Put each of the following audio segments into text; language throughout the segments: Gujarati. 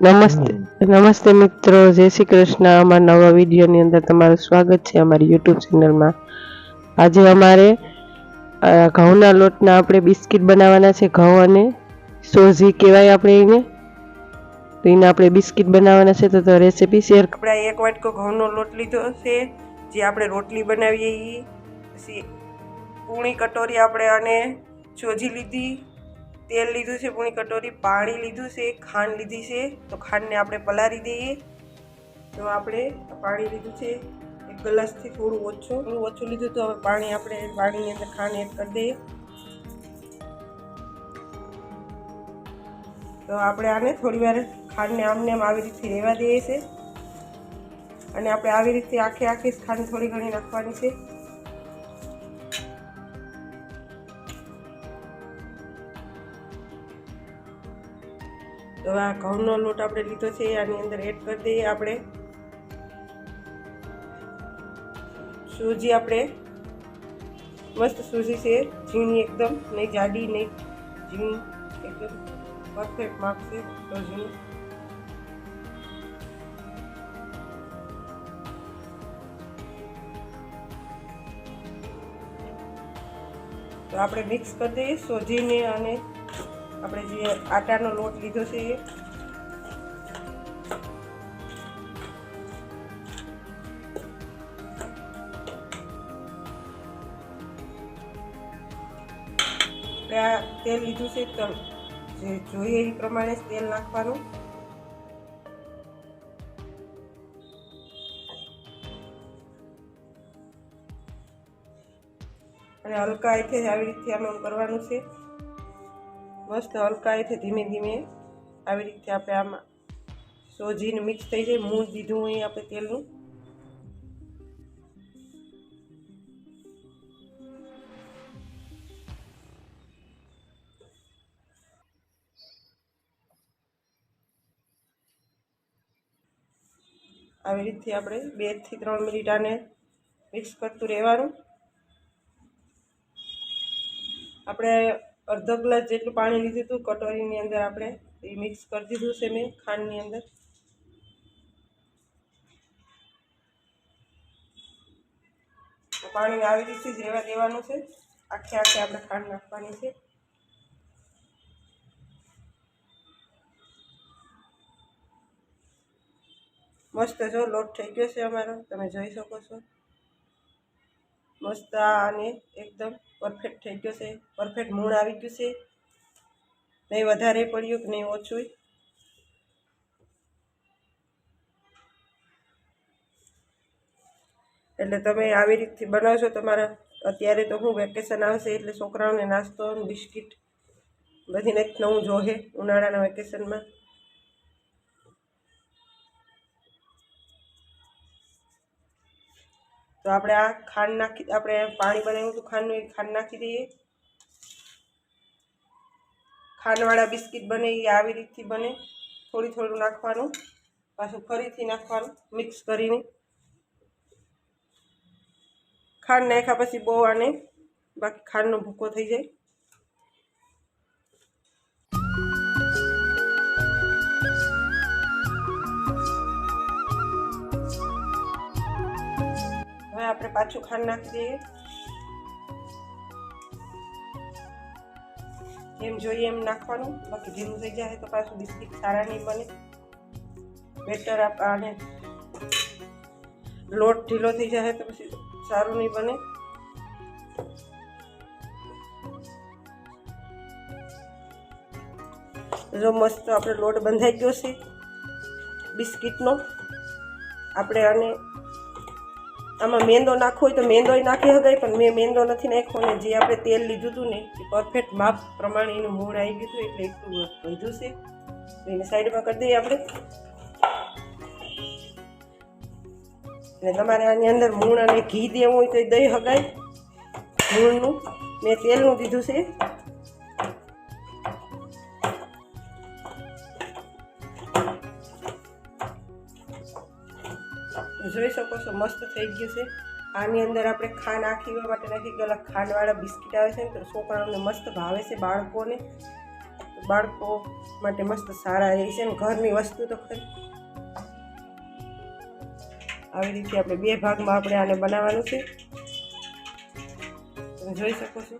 નમસ્તે. નમસ્તે મિત્રો જય શ્રી કૃષ્ણ. અમારા નવા વિડીયોની અંદર તમારું સ્વાગત છે અમારી યુટ્યુબ ચેનલમાં આજે અમારે ઘઉંના લોટના આપણે બિસ્કિટ બનાવવાના છે ઘઉં અને સોઝી કહેવાય આપણે એને. તો એને આપણે બિસ્કિટ બનાવવાના છે તો તો રેસીપી શેર આપણે એક વાટકો ઘઉંનો લોટ લીધો છે જે આપણે રોટલી બનાવીએ એ પછી પૂણી કટોરી આપણે અને સોજી લીધી. તેલ લીધું છે, પૂણી કટોરી, પાણી લીધું છે, ખાંડ લીધી છે, તો ખાંડને આપણે પલાળી દઈએ. તો આપણે પાણી લીધું છે, એક ગ્લાસથી થોડું ઓછું. થોડું ઓછું લીધું તો હવે પાણી આપણે પાણીની અંદર ખાંડ એડ કરી દઈએ. તો આપણે આને થોડી વાર ખાંડને આમને આમ આવી રીતે રહેવા દઈએ છે. અને આપણે આવી રીતે આખે આખી ખાંડ થોડી ઘણી નાખવાની છે. તો આ ઘઉંનો લોટ આપણે લીધો છે, આની અંદર એડ કરી દઈએ આપણે. સૂજી આપણે, મસ્ત સૂજી છે, ઝીણી એકદમ, નહીં જાડી, નહીં ઝીણી, એકદમ પરફેક્ટ માપ છે, તો ઝીણી. તો આપણે મિક્સ કરી દઈએ, સોજીને અને આપણે જે આટાનો લોટ લીધો છે એ. આ તેલ લીધું છે જે જોઈએ એ પ્રમાણે તેલ નાખવાનું. અને હલકા અહીંથી આવી રીતે આમ કરવાનું છે. મસ્ત હલકાઈથી ધીમે ધીમે આવી રીતે આપણે આમાં સોજીને મિક્સ થઈ જાય. મૂળ દીધું અહીં આપણે તેલનું. આવી રીતે આપણે બેથી ત્રણ મિનિટ આને મિક્સ કરતું રહેવાનું. આપણે અડધો ગ્લાસ જેટલું પાણી લીધું હતું, કટોરીની અંદર આપણે એ મિક્સ કરી દીધું છે મેં ખાંડની અંદર. પાણી આવી રીતે જ રહેવા દેવાનું છે. આખે આખે આપણે ખાંડ નાખવાની છે. મસ્ત જો લોટ થઈ ગયો છે અમારો, તમે જોઈ શકો છો. મસ્ત અને એકદમ પરફેક્ટ થઈ ગયો છે. પરફેક્ટ મૂળ આવી ગયું છે. નહીં વધારે પડ્યું કે નહીં ઓછું. એટલે તમે આવી રીતથી બનાવશો તમારા, અત્યારે તો હું વેકેશન આવશે એટલે છોકરાઓને નાસ્તો બિસ્કિટ બધી એક નવું જોહે ઉનાળાના વેકેશનમાં તો આપણે આ ખાંડ નાખી, આપણે પાણી બનાવ્યું હતું ખાંડનું, એ ખાંડ નાખી દઈએ. ખાંડવાળા બિસ્કિટ બને, એ આવી રીતથી બને. થોડી થોડું નાખવાનું, પાછું ફરીથી નાખવાનું, મિક્સ કરીને. ખાંડ નાખ્યા પછી બહુ આને બાકી ખાંડનો ભૂકો થઈ જાય. આપણે પાછું ખાંડ નાખી દઈએ જેમ જોઈએ એમ નાખવાનું. બાકી ઢીલું થઈ જાય તો પાછું બિસ્કિટ સારા નહીં બને. બેટર આને લોટ ઢીલો થઈ જાય તો પછી સારું નહીં બને. જો મસ્ત આપણે લોટ બંધાઈ ગયો છે, બિસ્કિટનો. આપણે આને આમાં મેંદો નાખવો હોય તો મેંદોય નાખી શકાય પણ મેં મેંદો નથી નાખ્યો ને જે આપણે તેલ લીધું હતું ને એ પરફેક્ટ માપ પ્રમાણે એનું મૂળ આવી ગયું હતું, એટલે એટલું વધ્યું છે. તો એને સાઈડમાં કરી દઈએ આપણે. અને તમારે આની અંદર મૂળ અને ઘી દેવું હોય તો એ દહીં હગાય. મૂળનું. મેં તેલનું દીધું છે. જોઈ શકો છો મસ્ત થઈ ગયું છે. આની અંદર આપણે ખાંડ આખી માટે નાખી ગયેલા ખાંડવાળા બિસ્કિટ આવે છે ને તો છોકરાઓને મસ્ત ભાવે છે બાળકોને. બાળકો માટે મસ્ત સારા રહે છે ને ઘરની વસ્તુ તો ખરી. આવી રીતે આપણે બે ભાગમાં આપણે આને બનાવવાનું છે. તમે જોઈ શકો છો.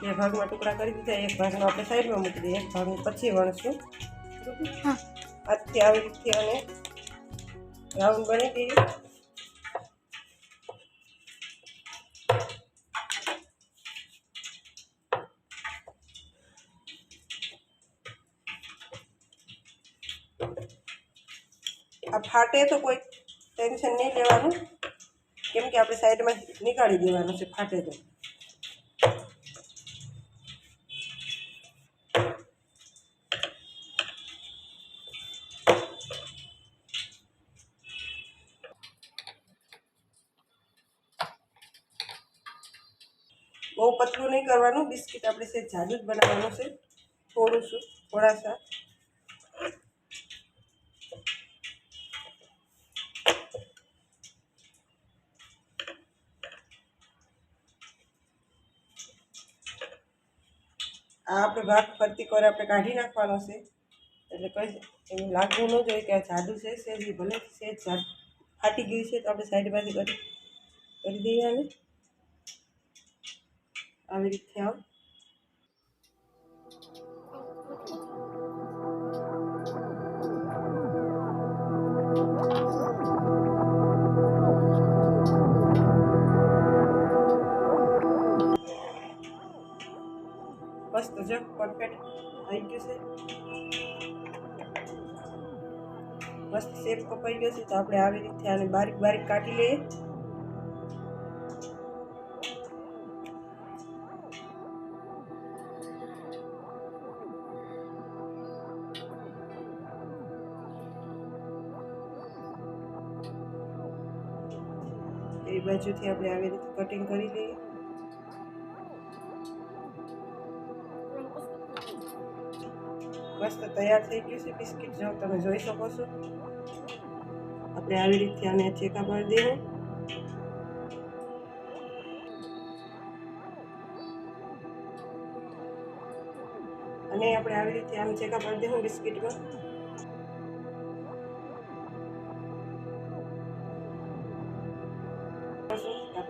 બે ભાગમાં ટુકડા કરી દીધા એક ભાગનો આપણે સાઈડમાં મૂકી દઈએ એક ભાગનું પછી વણશું. આજથી આવી રીતે અને રાઉન્ડ બની ગઈ. આ ફાટે તો કોઈ ટેન્શન નહીં લેવાનું. કેમ કે આપણે સાઈડમાં નીકાળી દેવાનું છે, ફાટે તો બહુ પતલું નહીં કરવાનું, બિસ્કિટ આપણે છે જાદુ જ બનાવવાનું છે. થોડું શું થોડા સા આ આપણે ભાગ ફરતી કોર આપણે કાઢી નાખવાનો છે. એટલે કંઈ એવું લાગવું ન જોઈએ કે આ જાદુ છે, સેજ ભલે સેજ ફાટી ગયું છે તો આપણે સાઈડમાંથી કરી કરી દઈએ આને. આવી રીતે આવ. બસ તો જો પરફેક્ટ થઈ ગયું છે. મસ્ત શેપ કપાઈ ગયો છે, તો આપણે આવી રીતે આને બારીક બારીક કાઢી લઈએ. એ બાજુથી આપણે આવી રીતે કટિંગ કરી લઈએ. મસ્ત તૈયાર થઈ ગયું છે બિસ્કિટ, જો તમે જોઈ શકો છો. આપણે આવી રીતે આને ચેકા પાડી દઈએ. અને આપણે આવી રીતે આમ ચેકઅપ કરી દઈશું બિસ્કિટમાં.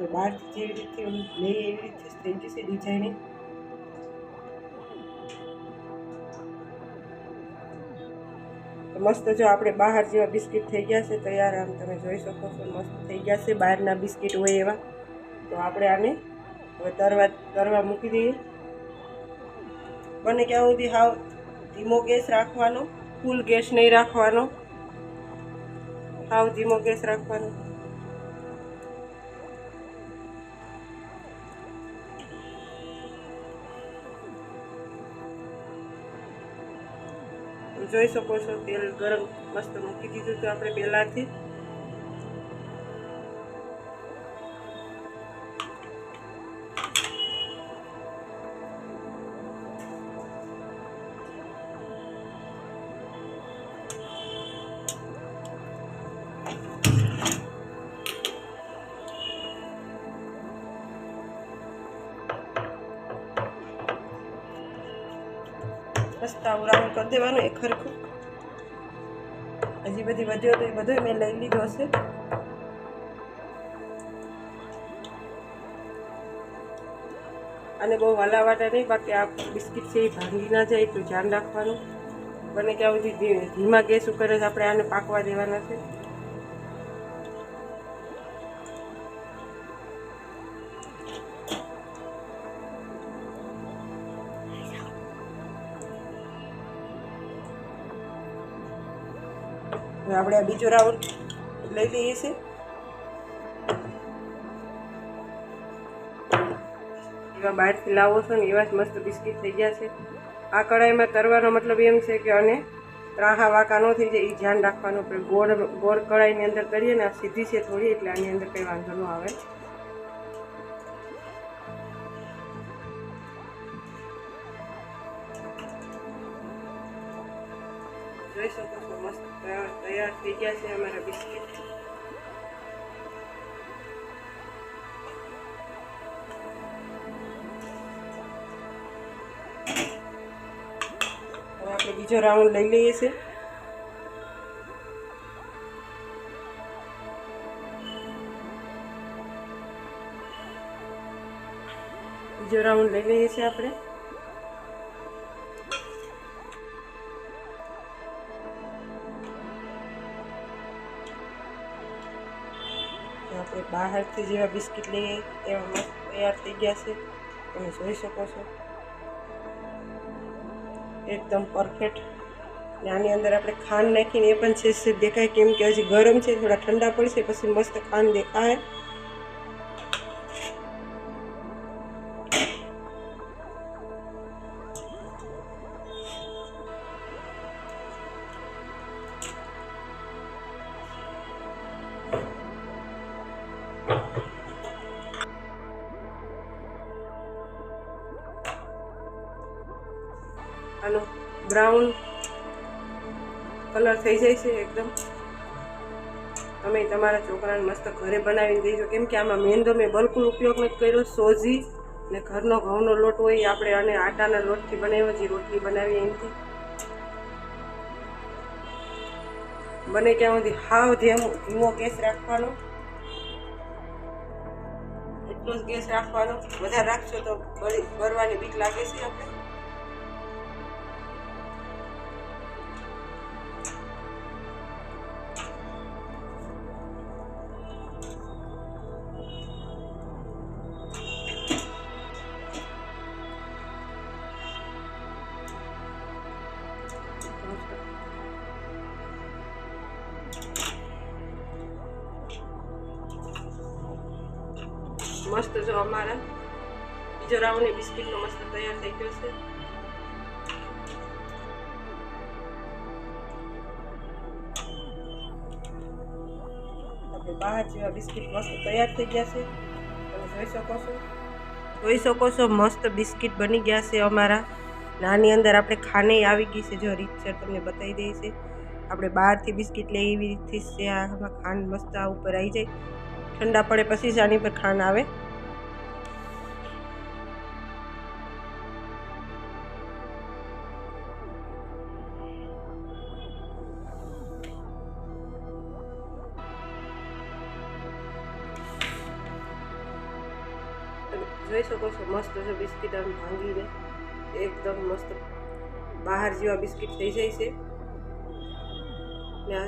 આપણે બહારથી જેવી રીતે લઈએ એવી રીતે થઈ જશે ડિઝાઇનિંગ મસ્ત જો આપણે બહાર જેવા બિસ્કિટ થઈ ગયા છે, તૈયાર આમ તમે જોઈ શકો છો, મસ્ત થઈ ગયા છે, બહારના બિસ્કિટ હોય એવા. તો આપણે આને હવે તરવા તરવા મૂકી દઈએ. બને ક્યાં સુધી હાવ ધીમો ગેસ રાખવાનો, ફૂલ ગેસ નહીં રાખવાનો. હાવ ધીમો ગેસ રાખવાનો. જોઈ શકો છો તેલ ગરમ મસ્ત મૂકી દીધું છે આપણે પહેલાંથી. મસ્ત આવું રાઉન્ડ કરી દેવાનું એ ખરખું. હજી બધી વધ્યો તો એ બધો મેં લઈ લીધો હશે. અને બહુ હલાવાટા નહીં, બાકી આ બિસ્કિટ છે એ ભાંગી ના જાય, એટલું ધ્યાન રાખવાનું. બને ત્યાં સુધી ધીમા ગેસ ઉપર જ આપણે આને પાકવા દેવાના છે. હવે આપણે આ બીજો રાઉન્ડ લઈ લઈએ છીએ. એવા બહારથી લાવો છો ને, એવા જ મસ્ત બિસ્કિટ થઈ ગયા છે. આ કઢાઈમાં તરવાનો મતલબ એમ છે કે અને રાહા વાંકા ન થઈ જાય એ ધ્યાન રાખવાનું. આપણે ગોળ ગોળ કઢાઈની અંદર કરીએ ને, આ સીધી છે થોડી, એટલે આની અંદર કંઈ વાંધો ન આવે. જોઈ શકો છો મસ્ત તૈયાર થઈ ગયા છે અમારા બિસ્કિટ આપણે બીજો રાઉન્ડ લઈ લઈએ છીએ બીજો રાઉન્ડ લઈ લઈએ છીએ આપણે બહારથી જેવા બિસ્કિટ લઈએ એવા મસ્ત તૈયાર થઈ ગયા છે. તમે જોઈ શકો છો. એકદમ પરફેક્ટ ને આની અંદર આપણે ખાંડ નાખીને એ પણ છે, દેખાય કેમ કે હજી ગરમ છે, થોડા ઠંડા પડશે, પછી મસ્ત ખાંડ દેખાય. બ્રાઉન કલર થઈ જાય છે એકદમ. તમે તમારા છોકરાને મસ્ત ઘરે બનાવીને દેજો. કેમ કે આમાં મેંદો મેં બિલકુલ ઉપયોગ નથી કર્યો. સોજી ને ઘરનો ઘઉંનો લોટ હોય આપણે અને આટાના લોટથી બનાવ્યો, જે રોટલી બનાવીએ એમથી. બને ત્યાં સુધી હાવ ધીમો ધીમો ગેસ રાખવાનો. એટલો જ ગેસ રાખવાનો. વધારે રાખશો તો બળવાની બીક લાગે છે આપણે. જો અમારા બીજો રાઉન્ડ બિસ્કિટનો મસ્ત તૈયાર થઈ ગયો છે આપણે બહાર જેવા બિસ્કિટ મસ્ત તૈયાર થઈ ગયા છે તમે જોઈ શકો છો જોઈ શકો છો મસ્ત બિસ્કિટ બની ગયા છે અમારા નાની અંદર આપણે ખાને આવી ગઈ છે જો રીતસર તમને બતાવી દઈ છે આપણે બહારથી બિસ્કિટ લઈએ એવી રીતથી જ છે આમાં ખાંડ મસ્ત આ ઉપર આવી જાય ઠંડા પડે પછી જ આની પર ખાંડ આવે જોઈ શકો છો. મસ્ત છે. બિસ્કિટ આમ ભાંગીને એકદમ મસ્ત. બહાર જેવા બિસ્કિટ થઈ જાય છે. ને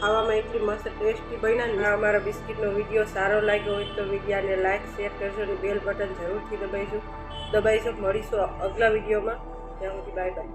ખાવામાં એટલી મસ્ત ટેસ્ટી બન્યા ને. અમારા બિસ્કિટનો વીડિયો સારો લાગ્યો હોય તો વિડીયાને લાઇક શેર કરજો અને બેલ બટન જરૂરથી દબાઈશું દબાઈશું મળીશું અગલા વિડીયોમાં. ત્યાં સુધી બાય બાય.